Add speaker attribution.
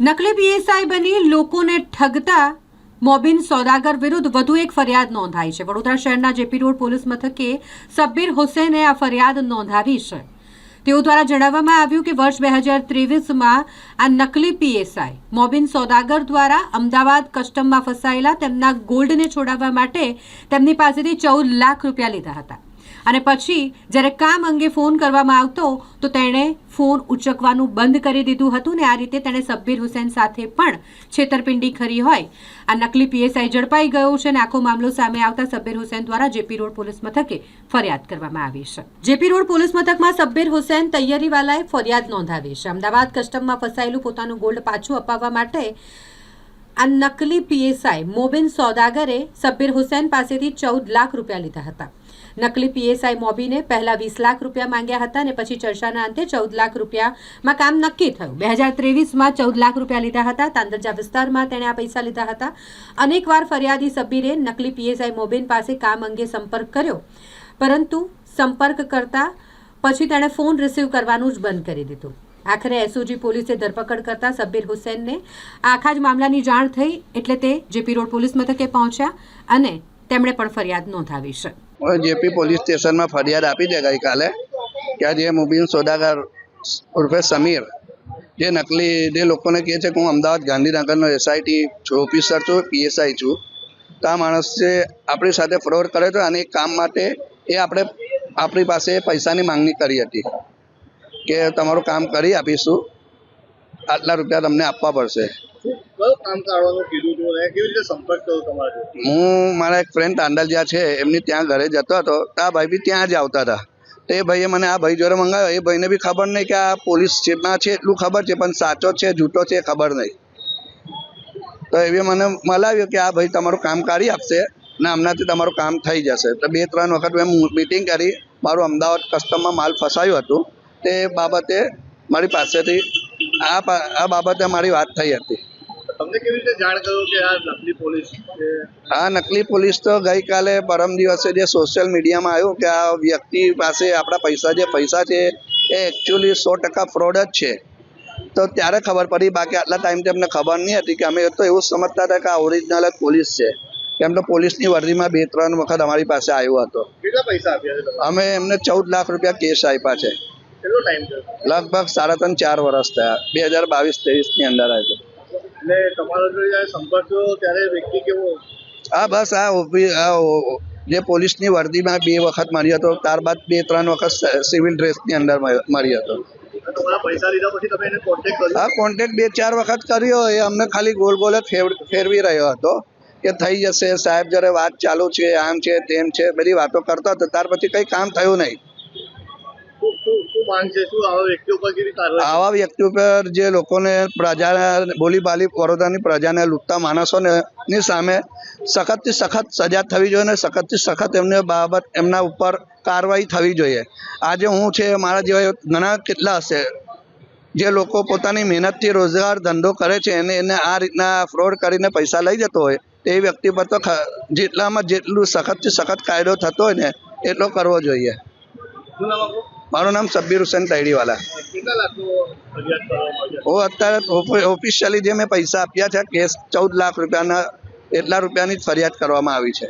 Speaker 1: નકલી પીએસઆઈ બની લોકોને ઠગતા મોબિન સોદાગર વિરુદ્ધ વધુ એક ફરિયાદ નોંધાઈ છે. વડોદરા શહેરના જેપી રોડ પોલીસ મથકે સબ્બીર હુસેને આ ફરિયાદ નોંધાવી છે. તેઓ દ્વારા જણાવવામાં આવ્યું કે વર્ષ બે હજાર ત્રેવીસમાં આ નકલી પીએસઆઈ મોબિન સોદાગર દ્વારા અમદાવાદ કસ્ટમમાં ફસાયેલા તેમના ગોલ્ડને છોડાવવા માટે તેમની પાસેથી ચૌદ લાખ રૂપિયા લીધા હતા. અને પછી જ્યારે કામ અંગે ફોન કરવામાં આવતો, તો તેણે ફોન ઉચકવાનું બંધ કરી દીધું હતું ને આ રીતે તેણે સબ્બીર હુસેન સાથે પણ છેતરપિંડી કરી હોય. આ નકલી પીએસઆઈ ઝડપાઈ ગયો છે અને આખો મામલો સામે આવતા સબ્બીર હુસેન દ્વારા જેપી રોડ પોલીસ મથકે ફરિયાદ કરવામાં આવી છે. જેપી રોડ પોલીસ મથકમાં સબ્બીર હુસેન તૈયારીવાલાએ ફરિયાદ નોંધાવી છે. અમદાવાદ કસ્ટમમાં ફસાયેલું પોતાનું ગોલ્ડ પાછું અપાવવા માટે આ નકલી પીએસઆઈ મોબિન સોદાગરે સબ્બીર હુસેન પાસેથી ચૌદ લાખ રૂપિયા લીધા હતા. નકલી પીએસઆઈ મોબીને પહેલા વીસ લાખ રૂપિયા માંગ્યા હતા અને પછી ચર્ચાના અંતે ચૌદ લાખ રૂપિયામાં કામ નક્કી થયું. બે હજાર ત્રેવીસમાં ચૌદ લાખ રૂપિયા લીધા હતા. તાંદરજા વિસ્તારમાં તેણે આ પૈસા લીધા હતા. અનેકવાર ફરિયાદી સબ્બીરે નકલી પીએસઆઈ મોબીન પાસે કામ અંગે સંપર્ક કર્યો. પરંતુ સંપર્ક કરતા પછી તેણે ફોન રિસીવ કરવાનું જ બંધ કરી દીધું. આખરે એસઓજી પોલીસે ધરપકડ કરતા સબ્બીર હુસેનને આખા જ મામલાની જાણ થઈ એટલે તે જેપી રોડ પોલીસ મથકે પહોંચ્યા અને તેમણે પણ ફરિયાદ નોંધાવી છે.
Speaker 2: જેપી પોલીસ સ્ટેશનમાં ફરિયાદ આપી છે ગઈકાલે, કે આ જે મુબીન સોદાગર ઉર્ફે સમીર, જે નકલી, જે લોકોને કહે છે કે હું અમદાવાદ ગાંધીનગરનો એસઆઈટી ઓફિસર છું પીએસઆઈ છું, તો આ માણસ આપણી સાથે ફ્રોડ કરે હતો અને એ કામ માટે એ આપણે, આપણી પાસે પૈસાની માંગણી કરી હતી, કે તમારું કામ કરી આપીશું, આટલા રૂપિયા તમને આપવા પડશે. હું, મારા એક ફ્રેન્ડ તાંડલિયા છે, એમની ત્યાં ઘરે જતો હતો. તો આ ભાઈ બી ત્યાં જ આવતા હતા. તે ભાઈએ મને આ ભાઈ જોડે મંગાવ્યો. એ ભાઈને બી ખબર નહીં કે આ પોલીસ છે એટલું ખબર છે, પણ સાચો છે, જૂઠો છે ખબર નહીં. તો એવી મને મલાવ્યો કે આ ભાઈ તમારું કામ કાઢી આપશે ને હમણાંથી તમારું કામ થઈ જશે. તો બે, ત્રણ વખત મેં મિટિંગ કરી. મારું અમદાવાદ કસ્ટમમાં માલ ફસાયું હતું. તે બાબતે મારી પાસેથી આ આ બાબતે મારી વાત થઈ હતી.
Speaker 3: તમને કેવી રીતે જાણ કર્યું કે આ નકલી પોલીસ છે?
Speaker 2: આ નકલી પોલીસ તો ગઈકાલે પરમ દિવસે જે સોશિયલ મીડિયામાં આવ્યું કે આ વ્યક્તિ પાસે આપણા પૈસા જે પૈસા છે એ એકચ્યુઅલી સો ટકા ફ્રોડ જ છે. તો ત્યારે ખબર પડી બાકી આટલા ટાઈમથી અમને ખબર નહીં હતી કે અમે તો એવું સમજતા હતા કે આ ઓરિજિનલ જ પોલીસ છે. કેમ તો પોલીસની વર્દીમાં બે ત્રણ વખત અમારી પાસે આવ્યો હતો.
Speaker 3: કેટલા પૈસા આપ્યા
Speaker 2: અમે એમને ચૌદ લાખ રૂપિયા કેસ આપ્યા છે. લગભગ સાડા ત્રણ ચાર વર્ષ થયા. બે હજાર બાવીસ ત્રેવીસની અંદર આવ્યું.
Speaker 3: એટલે તમારો જ્યારે સંપર્ક થયો ત્યારે વ્યક્તિ કેવો?
Speaker 2: હા બસ આ આ જે પોલીસની વર્દીમાં બે વખત મળ્યો હતો ત્યારબાદ બે ત્રણ વખત સિવિલ ડ્રેસની અંદર માર્યો હતો.
Speaker 3: એને કોન્ટેક્ટ
Speaker 2: આ કોન્ટેક્ટ બે ચાર વખત કર્યો એ અમને ખાલી ગોલ ગોલ જ ફેરવી રહ્યો હતો કે થઈ જશે સાહેબ જ્યારે વાત ચાલુ છે આમ છે તેમ છે બધી વાતો કરતો હતો ત્યાર પછી કંઈ કામ થયું નહીં.
Speaker 3: આવા વ્યક્તિઓ પર કેવી કાર્યવાહી
Speaker 2: આવા વ્યક્તિઓ પર જે લોકોને પ્રજા બોલીબાલી વડોદરાની પ્રજાને લૂંટતા માણસોને ની સામે સખતથી સખત સજા થવી જોઈએ અને સખતથી સખત એમને બાબત એમના ઉપર કાર્યવાહી થવી જોઈએ. આજે હું છે મારા જેવા ઘણા કેટલા હશે જે લોકો પોતાની મહેનતથી રોજગાર ધંધો કરે છે એને એને આ રીતના ફ્રોડ કરીને પૈસા લઈ જતો હોય તે વ્યક્તિ પર તો જેટલામાં જેટલું સખતથી સખત કાયદો થતો હોય ને એટલો કરવો જોઈએ. મારું નામ સબ્બીર હુસેન તૈડીવાલા. હું અત્યારે ઓફિશિયલી જે મેં પૈસા આપ્યા છે કેસ ચૌદ લાખ રૂપિયાના એટલા રૂપિયાની જ ફરિયાદ કરવામાં આવી છે.